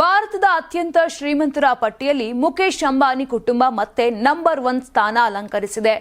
ಭಾರತದ ಅತ್ಯಂತ ಶ್ರೀಮಂತರ ಪಟ್ಟಿಯಲ್ಲಿ ಮುಖೇಶ್ ಅಂಬಾನಿ ಕುಟುಂಬ ಮತ್ತೆ ನಂಬರ್ ಒನ್ ಸ್ಥಾನ ಅಲಂಕರಿಸಿದೆ.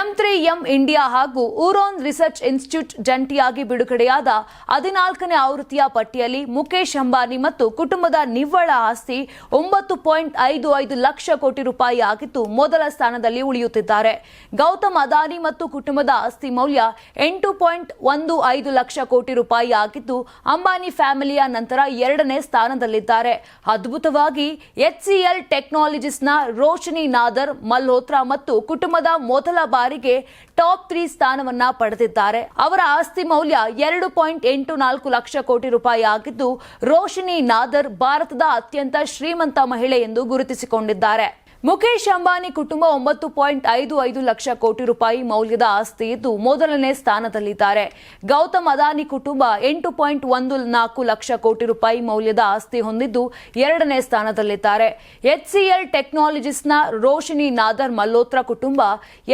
ಎಂ ತ್ರೀ, ಎಂ ಇಂಡಿಯಾ ಹಾಗೂ ಊರೋನ್ ರಿಸರ್ಚ್ ಇನ್ಸ್ಟಿಟ್ಯೂಟ್ ಜಂಟಿಯಾಗಿ ಬಿಡುಗಡೆಯಾದ ಹದಿನಾಲ್ಕನೇ ಆವೃತ್ತಿಯ ಪಟ್ಟಿಯಲ್ಲಿ ಮುಖೇಶ್ ಅಂಬಾನಿ ಮತ್ತು ಕುಟುಂಬದ ನಿವ್ವಳ ಆಸ್ತಿ ಒಂಬತ್ತು ಪಾಯಿಂಟ್ ಐದು ಐದು ಲಕ್ಷ ಕೋಟಿ ರೂಪಾಯಿ ಆಗಿದ್ದು ಮೊದಲ ಸ್ಥಾನದಲ್ಲಿ ಉಳಿಯುತ್ತಿದ್ದಾರೆ. ಗೌತಮ್ ಅದಾನಿ ಮತ್ತು ಕುಟುಂಬದ ಆಸ್ತಿ ಮೌಲ್ಯ ಎಂಟು ಪಾಯಿಂಟ್ ಒಂದು ಐದು ಲಕ್ಷ ಕೋಟಿ ರೂಪಾಯಿ ಆಗಿದ್ದು ಅಂಬಾನಿ ಫ್ಯಾಮಿಲಿಯ ನಂತರ ಎರಡನೇ ಸ್ಥಾನದಲ್ಲಿದ್ದಾರೆ. ಅದ್ಭುತವಾಗಿ ಎಚ್ಸಿಎಲ್ ಟೆಕ್ನಾಲಜಿಸ್ನ ರೋಶನಿ ನಾದರ್, ಮಲ್ಹೋತ್ರಾ ಮತ್ತು ಕುಟುಂಬದ ಮೊದಲ ಬಾರಿಗೆ ಟಾಪ್ ತ್ರೀ ಸ್ಥಾನವನ್ನ ಪಡೆದಿದ್ದಾರೆ. ಅವರ ಆಸ್ತಿ ಮೌಲ್ಯ ಎರಡು ಪಾಯಿಂಟ್ ಎಂಟು ನಾಲ್ಕು ಲಕ್ಷ ಕೋಟಿ ರೂಪಾಯಿ ಆಗಿದ್ದು ರೋಶನಿ ನಾದರ್ ಭಾರತದ ಅತ್ಯಂತ ಶ್ರೀಮಂತ ಮಹಿಳೆ ಎಂದು ಗುರುತಿಸಿಕೊಂಡಿದ್ದಾರೆ. ಮುಖೇಶ್ ಅಂಬಾನಿ ಕುಟುಂಬ ಒಂಬತ್ತು ಪಾಯಿಂಟ್ ಐದು ಐದು ಲಕ್ಷ ಕೋಟಿ ರೂಪಾಯಿ ಮೌಲ್ಯದ ಆಸ್ತಿ ಇದ್ದು ಮೊದಲನೇ ಸ್ಥಾನದಲ್ಲಿದ್ದಾರೆ. ಗೌತಮ್ ಅದಾನಿ ಕುಟುಂಬ ಎಂಟು ಪಾಯಿಂಟ್ ಒಂದು ನಾಲ್ಕು ಲಕ್ಷ ಕೋಟಿ ರೂಪಾಯಿ ಮೌಲ್ಯದ ಆಸ್ತಿ ಹೊಂದಿದ್ದು ಎರಡನೇ ಸ್ಥಾನದಲ್ಲಿದ್ದಾರೆ. ಎಚ್ಸಿಎಲ್ ಟೆಕ್ನಾಲಜೀಸ್ನ ರೋಶಿನಿ ನಾದರ್ ಮಲ್ಲೋತ್ರ ಕುಟುಂಬ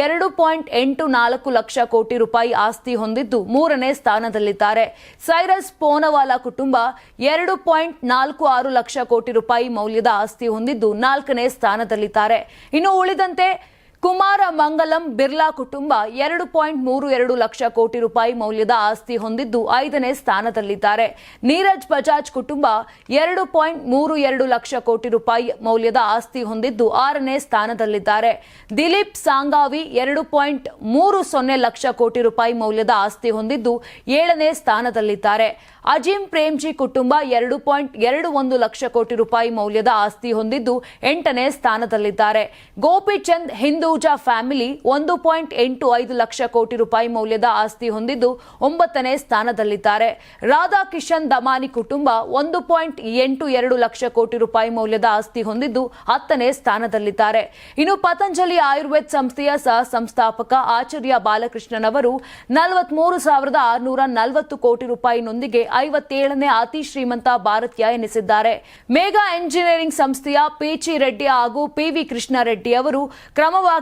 ಎರಡು ಪಾಯಿಂಟ್ ಎಂಟು ನಾಲ್ಕು ಲಕ್ಷ ಕೋಟಿ ರೂಪಾಯಿ ಆಸ್ತಿ ಹೊಂದಿದ್ದು ಮೂರನೇ ಸ್ಥಾನದಲ್ಲಿದ್ದಾರೆ. ಸೈರಸ್ ಪೋನವಾಲಾ ಕುಟುಂಬ ಎರಡು ಪಾಯಿಂಟ್ ನಾಲ್ಕು ಆರು ಲಕ್ಷ ಕೋಟಿ ರೂಪಾಯಿ ಮೌಲ್ಯದ ಆಸ್ತಿ ಹೊಂದಿದ್ದು ನಾಲ್ಕನೇ ಸ್ಥಾನದಲ್ಲಿದ್ದಾರೆ. ಇನ್ನು ಉಳಿದಂತೆ ಕುಮಾರ ಮಂಗಲಂ ಬಿರ್ಲಾ ಕುಟುಂಬ ಎರಡು ಪಾಯಿಂಟ್ ಮೂರು ಎರಡು ಲಕ್ಷ ಕೋಟಿ ರೂಪಾಯಿ ಮೌಲ್ಯದ ಆಸ್ತಿ ಹೊಂದಿದ್ದು ಐದನೇ ಸ್ಥಾನದಲ್ಲಿದ್ದಾರೆ. ನೀರಜ್ ಬಜಾಜ್ ಕುಟುಂಬ ಎರಡು ಪಾಯಿಂಟ್ ಮೂರು ಎರಡು ಲಕ್ಷ ಕೋಟಿ ರೂಪಾಯಿ ಮೌಲ್ಯದ ಆಸ್ತಿ ಹೊಂದಿದ್ದು ಆರನೇ ಸ್ಥಾನದಲ್ಲಿದ್ದಾರೆ. ದಿಲೀಪ್ ಸಾಂಗಾವಿ ಎರಡು ಪಾಯಿಂಟ್ ಮೂರು ಸೊನ್ನೆ ಲಕ್ಷ ಕೋಟಿ ರೂಪಾಯಿ ಮೌಲ್ಯದ ಆಸ್ತಿ ಹೊಂದಿದ್ದು ಏಳನೇ ಸ್ಥಾನದಲ್ಲಿದ್ದಾರೆ. ಅಜಿಂ ಪ್ರೇಮ್ಜಿ ಕುಟುಂಬ ಎರಡು ಪಾಯಿಂಟ್ ಎರಡು ಒಂದು ಲಕ್ಷ ಕೋಟಿ ರೂಪಾಯಿ ಮೌಲ್ಯದ ಆಸ್ತಿ ಹೊಂದಿದ್ದು ಎಂಟನೇ ಸ್ಥಾನದಲ್ಲಿದ್ದಾರೆ. ಗೋಪಿಚಂದ್ ಹಿಂದೂಜಾ ಫ್ಯಾಮಿಲಿ ಒಂದು ಪಾಯಿಂಟ್ ಎಂಟು ಐದು ಲಕ್ಷ ಕೋಟಿ ರೂಪಾಯಿ ಮೌಲ್ಯದ ಆಸ್ತಿ ಹೊಂದಿದ್ದು ಒಂಬತ್ತನೇ ಸ್ಥಾನದಲ್ಲಿದ್ದಾರೆ. ರಾಧಾ ಕಿಶನ್ ದಮಾನಿ ಕುಟುಂಬ ಒಂದು ಪಾಯಿಂಟ್ ಎಂಟು ಎರಡು ಲಕ್ಷ ಕೋಟಿ ರೂಪಾಯಿ ಮೌಲ್ಯದ ಆಸ್ತಿ ಹೊಂದಿದ್ದು ಹತ್ತನೇ ಸ್ಥಾನದಲ್ಲಿದ್ದಾರೆ. ಇನ್ನು ಪತಂಜಲಿ ಆಯುರ್ವೇದ ಸಂಸ್ಥೆಯ ಸಹ ಸಂಸ್ಥಾಪಕ ಆಚಾರ್ಯ ಬಾಲಕೃಷ್ಣನ್ ಅವರು ನಲವತ್ಮೂರು ಸಾವಿರದ ಆರುನೂರ ನಲವತ್ತು ಕೋಟಿ ರೂಪಾಯಿನೊಂದಿಗೆ ಐವತ್ತೇಳನೇ ಅತಿ ಶ್ರೀಮಂತ ಭಾರತೀಯ ಎನಿಸಿದ್ದಾರೆ. ಮೇಘಾ ಎಂಜಿನಿಯರಿಂಗ್ ಸಂಸ್ಥೆಯ ಪಿಚಿ ರೆಡ್ಡಿ ಹಾಗೂ ಪಿವಿ ಕೃಷ್ಣ ರೆಡ್ಡಿ ಅವರು ಕ್ರಮವಾಗಿ